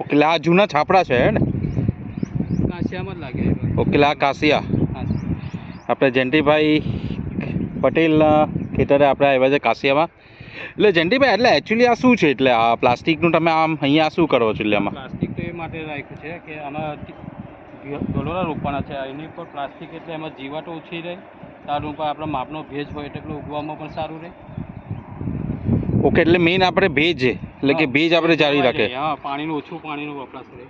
Okay આ જૂના છાપડા છે ને? કાશિયામાં જ લાગે. ઓકે આ કાશિયા. આપણે જયંતિભાઈ પટેલના ખેતરે આપણે આવ્યા છે કાશિયામાં. એટલે જયંતિભાઈ એટલે એકચ્યુઅલી આ શું છે? એટલે આ પ્લાસ્ટિકનું તમે આમ અહીંયા શું કરો છો એટલે આમાં? પ્લાસ્ટિક તો એ માટે રાખ્યું છે કે આમાં ગલોરા રોપવાના છે. એની ઉપર પ્લાસ્ટિક એટલે એમાં જીવાતો ઓછી રહે. તારું ઉપર આપણા માપનો ભેજ હોય એટલે ઉગવામાં પણ સારું રહે. ઓકે એટલે મેઇન આપણે ભેજ છે. એટલે કે ભેજ આપણે જાળવી રાખે. હા પાણીનું ઓછું પાણીનો વપરાશ રહે.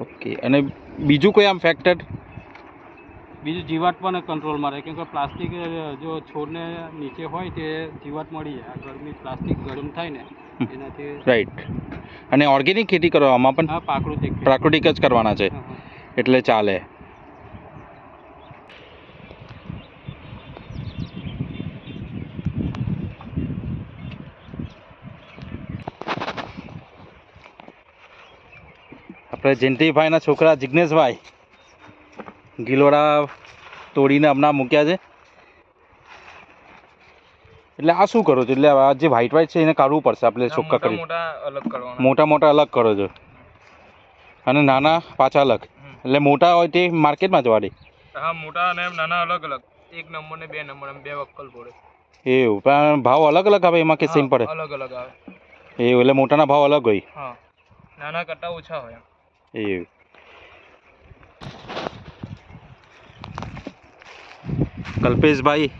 ઓકે અને બીજું કોઈ આમ ફેક્ટર બીજું જીવાત પણ કંટ્રોલમાં રહે કેમ કે પ્લાસ્ટિક જો છોડને નીચે હોય તે જીવાત મળી જાય. આ ગરમી પ્લાસ્ટિક ગરમ થાય ને એનાથી રાઈટ અને ઓર્ગેનિક ખેતી કરવામાં પણ હા પ્રાકૃતિક પ્રાકૃતિક જ કરવાના છે. એટલે ચાલે. આપણે જયંતિભાઈના છોકરા જિજ્ઞેશભાઈ ગિલોડા તોડીને હમણાં મૂક્યા છે. એટલે આ શું કરો છો? એટલે આ જે વ્હાઈટ વ્હાઈટ છે એને કાઢવું પડશે આપણે છોકરા કરી. મોટા મોટા અલગ કરો છો. અને નાના પાછા અલગ. એટલે મોટા હોય તે માર્કેટમાં જવા દે. હા મોટા અને નાના અલગ અલગ. એક નંબર ને બે નંબર એમ બે વક્કલ પડે. એવું પણ ભાવ અલગ અલગ આવે એમાં કે સેમ પડે? અલગ અલગ આવે. એવું એટલે મોટાના ભાવ અલગ હોય. હા નાના કરતા ઓછા હોય એવું કલ્પેશભાઈ